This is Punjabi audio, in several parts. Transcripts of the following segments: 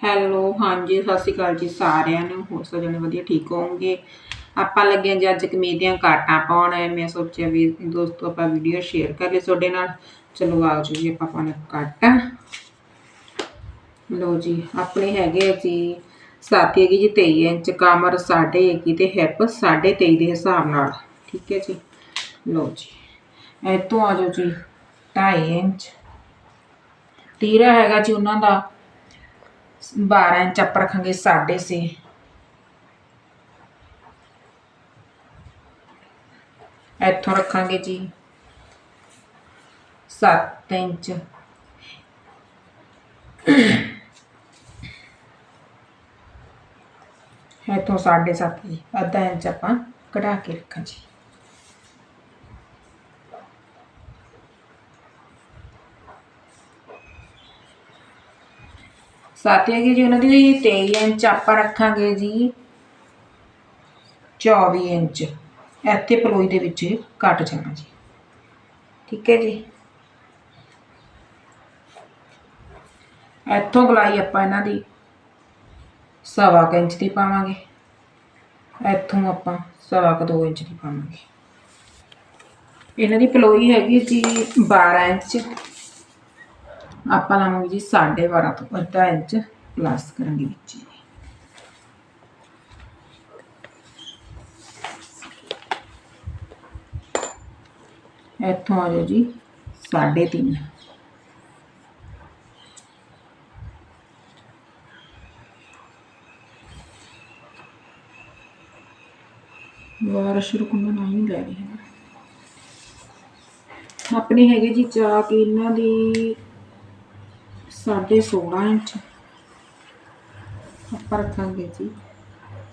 ਹੈਲੋ ਹਾਂਜੀ, ਸਤਿ ਸ਼੍ਰੀ ਅਕਾਲ ਜੀ ਸਾਰਿਆਂ ਨੂੰ। ਹੋਰ ਸੋ ਜਣੇ ਵਧੀਆ, ਠੀਕ ਹੋਵੋਗੇ? ਆਪਾਂ ਲੱਗੇ ਹਾਂ ਜੀ ਅੱਜ ਕਮੀਜ਼ ਦੀਆਂ ਕਾਟਾਂ ਪਾਉਣ। ਮੈਂ ਸੋਚਿਆ ਵੀ ਦੋਸਤੋ ਆਪਾਂ ਵੀਡੀਓ ਸ਼ੇਅਰ ਕਰ ਲਈ ਤੁਹਾਡੇ ਨਾਲ। ਚਲੋ ਆਓ ਜੀ, ਆਪਾਂ ਪਾਉਣੇ ਕਾਟਾਂ। ਲੋ ਜੀ, ਆਪਣੇ ਹੈਗੇ ਆ ਜੀ, ਸਾਥੀ ਹੈਗੀ ਜੀ 23 ਇੰਚ, ਕਮਰ 21 ਤੇ ਹਿੱਪ 23 ਦੇ ਹਿਸਾਬ ਨਾਲ। ਠੀਕ ਹੈ ਜੀ? ਲੋ ਜੀ, ਇੱਥੋਂ ਆ ਜਾਓ ਜੀ 2.5 ਇੰਚ। ਤੀਰਾ ਹੈਗਾ ਜੀ ਉਹਨਾਂ ਦਾ। 12 ਇੰਚ ਆਪਾਂ ਰੱਖਾਂਗੇ 6.5 ਇੱਥੋਂ ਰੱਖਾਂਗੇ ਜੀ 7 ਇੰਚ। ਇੱਥੋਂ 7.5 ਜੀ, ਅੱਧਾ ਇੰਚ ਆਪਾਂ ਕਢਾ ਕੇ ਰੱਖਾਂ ਜੀ। ਸਾਥੀ ਹੈਗੀ ਜੀ, ਉਹਨਾਂ ਦੀ 23 ਇੰਚ ਆਪਾਂ ਰੱਖਾਂਗੇ ਜੀ। 24 ਇੰਚ। ਇੱਥੇ ਪਲੋਈ ਦੇ ਵਿੱਚ ਕੱਟ ਜਾਣਾ ਜੀ। ਠੀਕ ਹੈ ਜੀ। ਇੱਥੋਂ ਗਲਾਈ ਆਪਾਂ ਇਹਨਾਂ ਦੀ ਸਵਾ ਕੁ ਇੰਚ ਦੀ ਪਾਵਾਂਗੇ। ਇੱਥੋਂ ਆਪਾਂ ਸਵਾ ਕੁ 2 ਇੰਚ ਦੀ ਪਾਵਾਂਗੇ। ਇਹਨਾਂ ਦੀ ਪਲੋਈ ਹੈਗੀ ਜੀ 12 ਇੰਚ। ਆਪਾਂ ਲਾਵਾਂਗੇ ਜੀ 12.5 ਤੋਂ ਅੱਧਾ ਇੰਚ ਪਲੱਸ ਕਰਾਂਗੇ ਵਿੱਚ ਇੱਥੋਂ ਆ ਜਾਓ ਜੀ 3.5 ਵਾਰਸ਼ ਰੁਕਣਾ ਨਹੀਂ ਲੈ ਰਹੀ। ਹੈ ਆਪਣੇ ਹੈਗੇ ਜੀ ਚਾਕ ਇਹਨਾਂ ਦੀ ਸਾਢੇ 16 ਇੰਚ। ਆਪਾਂ ਰੱਖਾਂਗੇ ਜੀ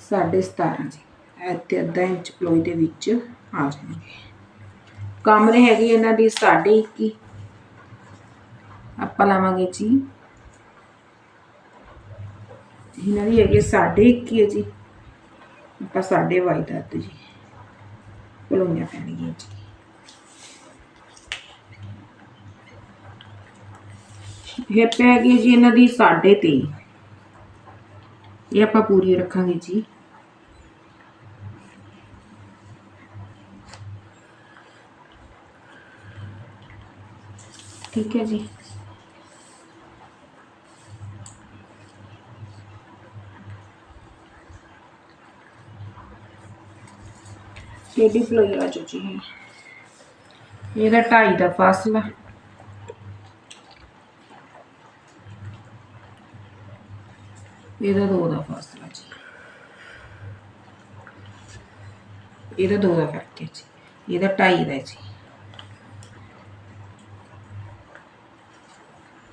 ਸਾਢੇ 17 ਜੀ। ਇੱਥੇ ਅੱਧਾ ਇੰਚ ਪਲੋਈ ਦੇ ਵਿੱਚ ਆ ਜਾਣਗੇ। ਕਮਰੇ ਹੈਗੇ ਇਹਨਾਂ ਦੀ ਸਾਢੇ 21 ਆਪਾਂ ਲਾਵਾਂਗੇ ਜੀ। ਇਹਨਾਂ ਦੀ ਹੈਗੀ ਸਾਢੇ 21 ਹੈ ਜੀ। ਆਪਾਂ ਸਾਢੇ 22 ਦਾ ਜੀ। ਪਲੋਈਆਂ ਪੈਣਗੀਆਂ ਜੀ। ਇਹ ਪੈ ਗਈ ਜੀ ਇਹਨਾਂ ਦੀ 23 ਇਹ ਆਪਾਂ ਪੂਰੀ ਰੱਖਾਂਗੇ ਜੀ। ਠੀਕ ਹੈ ਜੀ। ਟੇਡੀ ਪਲੋਈ ਆ ਜੋ ਜੀ। ਇਹਦਾ 2.5 ਦਾ ਫਾਸਲਾ। ਇਹਦਾ ਦੋ ਦਾ ਫਾਸਲਾ ਜੀ। ਇਹਦਾ ਦੋ ਦਾ ਫ਼ਰਕ ਜੀ। ਇਹਦਾ ਢਾਈ ਦਾ ਜੀ।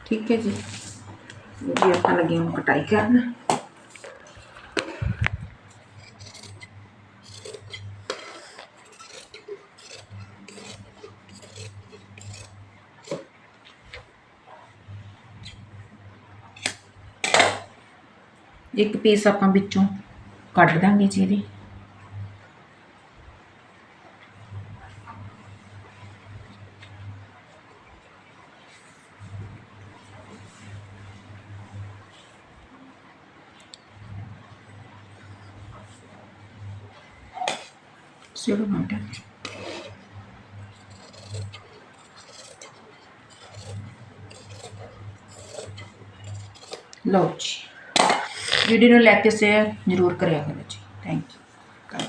ਠੀਕ ਹੈ ਜੀ। ਜੀ ਆਪਾਂ ਲੱਗੇ ਹੁਣ ਕਟਾਈ ਕਰਨ। ਇੱਕ ਪੀਸ ਆਪਾਂ ਵਿੱਚੋਂ ਕੱਢ ਦਾਂਗੇ ਜੀ ਇਹਦੇ ਸਿਰੋਂ ਮੰਟਾ ਲਓ ਜੀ। ਵੀਡੀਓ ਨੂੰ ਲਾਈਕ ਤੇ ਸ਼ੇਅਰ ਜ਼ਰੂਰ ਕਰਿਆ ਕਰੋ ਜੀ। Thank you